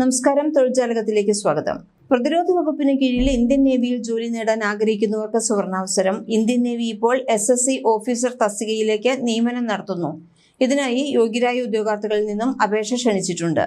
നമസ്കാരം തൊഴിൽജാലകത്തിലേക്ക് സ്വാഗതം. പ്രതിരോധ വകുപ്പിന് കീഴിൽ ഇന്ത്യൻ നേവിയിൽ ജോലി നേടാൻ ആഗ്രഹിക്കുന്നവർക്ക് സുവർണാവസരം. ഇന്ത്യൻ നേവി ഇപ്പോൾ എസ് എസ് സി ഓഫീസർ തസ്തികയിലേക്ക് നിയമനം നടത്തുന്നു. ഇതിനായി യോഗ്യരായ ഉദ്യോഗാർത്ഥികളിൽ നിന്നും അപേക്ഷ ക്ഷണിച്ചിട്ടുണ്ട്.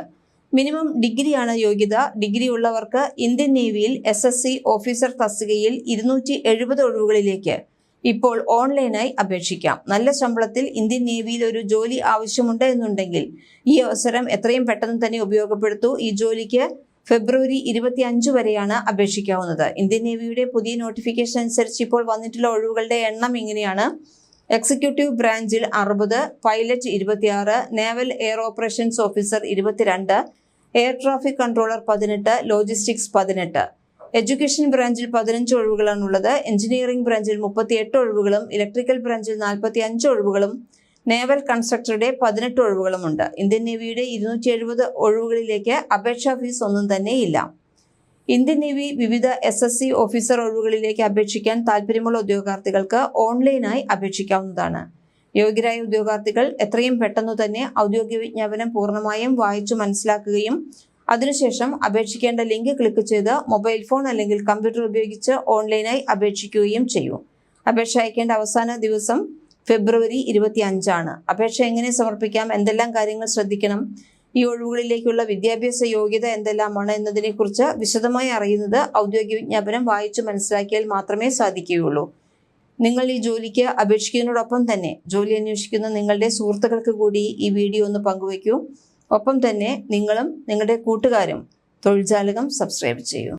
മിനിമം ഡിഗ്രിയാണ് യോഗ്യത. ഡിഗ്രി ഉള്ളവർക്ക് ഇന്ത്യൻ നേവിയിൽ എസ് എസ് സി ഓഫീസർ തസ്തികയിൽ ഇരുന്നൂറ്റി എഴുപത് ഒഴിവുകളിലേക്ക് ഇപ്പോൾ ഓൺലൈനായി അപേക്ഷിക്കാം. നല്ല ശമ്പളത്തിൽ ഇന്ത്യൻ നേവിയിൽ ഒരു ജോലി ആവശ്യമുണ്ട് എന്നുണ്ടെങ്കിൽ ഈ അവസരം എത്രയും പെട്ടെന്ന് തന്നെ ഉപയോഗപ്പെടുത്തൂ. ഈ ജോലിക്ക് ഫെബ്രുവരി ഇരുപത്തി അഞ്ച് വരെയാണ് അപേക്ഷിക്കാവുന്നത്. ഇന്ത്യൻ നേവിയുടെ പുതിയ നോട്ടിഫിക്കേഷൻ അനുസരിച്ച് ഇപ്പോൾ വന്നിട്ടുള്ള ഒഴിവുകളുടെ എണ്ണം ഇങ്ങനെയാണ്. എക്സിക്യൂട്ടീവ് ബ്രാഞ്ചിൽ അറുപത് പൈലറ്റ് ഇരുപത്തിയാറ് നേവൽ എയർ ഓപ്പറേഷൻസ് ഓഫീസർ ഇരുപത്തിരണ്ട് എയർ ട്രാഫിക് കൺട്രോളർ പതിനെട്ട് ലോജിസ്റ്റിക്സ് പതിനെട്ട്. എഡ്യൂക്കേഷൻ ബ്രാഞ്ചിൽ പതിനഞ്ച് ഒഴിവുകളാണ് ഉള്ളത് എഞ്ചിനീയറിംഗ് ബ്രാഞ്ചിൽ മുപ്പത്തിയെട്ട് ഒഴിവുകളും ഇലക്ട്രിക്കൽ ബ്രാഞ്ചിൽ നാൽപ്പത്തി അഞ്ച് ഒഴിവുകളും നേവൽ കൺസ്ട്രക്ടറുടെ പതിനെട്ട് ഒഴിവുകളുമുണ്ട്. ഇന്ത്യൻ നേവിയുടെ ഇരുന്നൂറ്റി എഴുപത് ഒഴിവുകളിലേക്ക് അപേക്ഷാ ഫീസ് ഒന്നും തന്നെയില്ല. ഇന്ത്യൻ നേവി വിവിധ എസ് എസ് സി ഓഫീസർ ഒഴിവുകളിലേക്ക് അപേക്ഷിക്കാൻ താല്പര്യമുള്ള ഉദ്യോഗാർത്ഥികൾക്ക് ഓൺലൈനായി അപേക്ഷിക്കാവുന്നതാണ്. യോഗ്യരായ ഉദ്യോഗാർത്ഥികൾ എത്രയും പെട്ടെന്ന് തന്നെ ഔദ്യോഗിക വിജ്ഞാപനം പൂർണമായും വായിച്ചു മനസ്സിലാക്കുകയും അതിനുശേഷം അപേക്ഷിക്കേണ്ട ലിങ്ക് ക്ലിക്ക് ചെയ്ത് മൊബൈൽ ഫോൺ അല്ലെങ്കിൽ കമ്പ്യൂട്ടർ ഉപയോഗിച്ച് ഓൺലൈനായി അപേക്ഷിക്കുകയും ചെയ്യൂ. അപേക്ഷ അയക്കേണ്ട അവസാന ദിവസം ഫെബ്രുവരി ഇരുപത്തി അഞ്ചാണ് അപേക്ഷ എങ്ങനെ സമർപ്പിക്കാം? എന്തെല്ലാം കാര്യങ്ങൾ ശ്രദ്ധിക്കണം? ഈ ഒഴിവുകളിലേക്കുള്ള വിദ്യാഭ്യാസ യോഗ്യത എന്തെല്ലാമാണ് എന്നതിനെക്കുറിച്ച് വിശദമായി അറിയുന്നത് ഔദ്യോഗിക വിജ്ഞാപനം വായിച്ചു മനസ്സിലാക്കിയാൽ മാത്രമേ സാധിക്കുകയുള്ളൂ. നിങ്ങൾ ഈ ജോലിക്ക് അപേക്ഷിക്കുന്നതിനോടൊപ്പം തന്നെ ജോലി അന്വേഷിക്കുന്ന നിങ്ങളുടെ സുഹൃത്തുക്കൾക്ക് കൂടി ഈ വീഡിയോ ഒന്ന് പങ്കുവയ്ക്കൂ. ഒപ്പം തന്നെ നിങ്ങളും നിങ്ങളുടെ കൂട്ടുകാരും തൊഴിൽജാലകം സബ്സ്ക്രൈബ് ചെയ്യൂ.